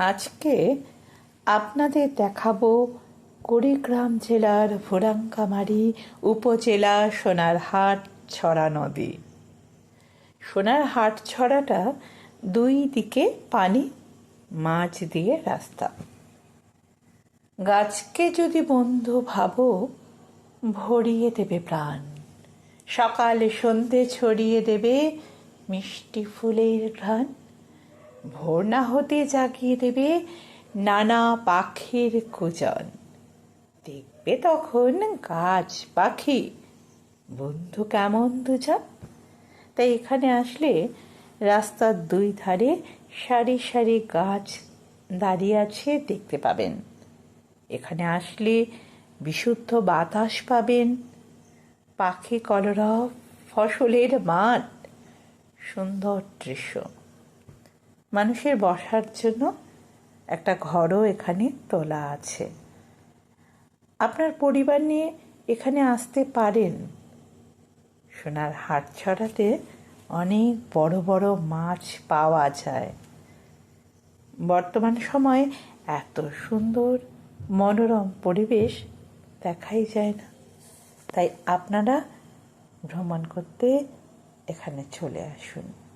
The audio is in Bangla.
আজকে আপনাদের দেখাবো কুড়িগ্রাম জেলার ভুরাঙ্কামারি উপজেলা সোনারহাট ছড়া নদী। সোনারহাট ছড়াটা দুই দিকে পানি মাছ দিয়ে রাস্তা। গাছকে যদি বন্ধু ভাবো, ভরিয়ে দেবে প্রাণ। সকালে সন্ধে ছড়িয়ে দেবে মিষ্টি ফুলের ঘ্রাণ। ভোর না হতে জাগিয়ে দেবে নানা পাখির কুজন। দেখবে তখন গাছ পাখি। বন্ধু কেমন দুজন? তাই এখানে আসলে রাস্তার দুই ধারে সারি সারি গাছ দাঁড়িয়ে আছে দেখতে পাবেন। এখানে আসলে বিশুদ্ধ বাতাস পাবেন। পাখি কলরব, ফসলের মাঠ সুন্দর দৃশ্য। মানুষের বসার জন্য একটা ঘরও এখানে তোলা আছে। আপনার পরিবার নিয়ে এখানে আসতে পারেন। সোনার হাট ছড়াতে অনেক বড় বড় মাছ পাওয়া যায়। বর্তমান সময়ে এত সুন্দর মনোরম পরিবেশ দেখাই যায় না। তাই আপনারা ভ্রমণ করতে এখানে চলে আসুন।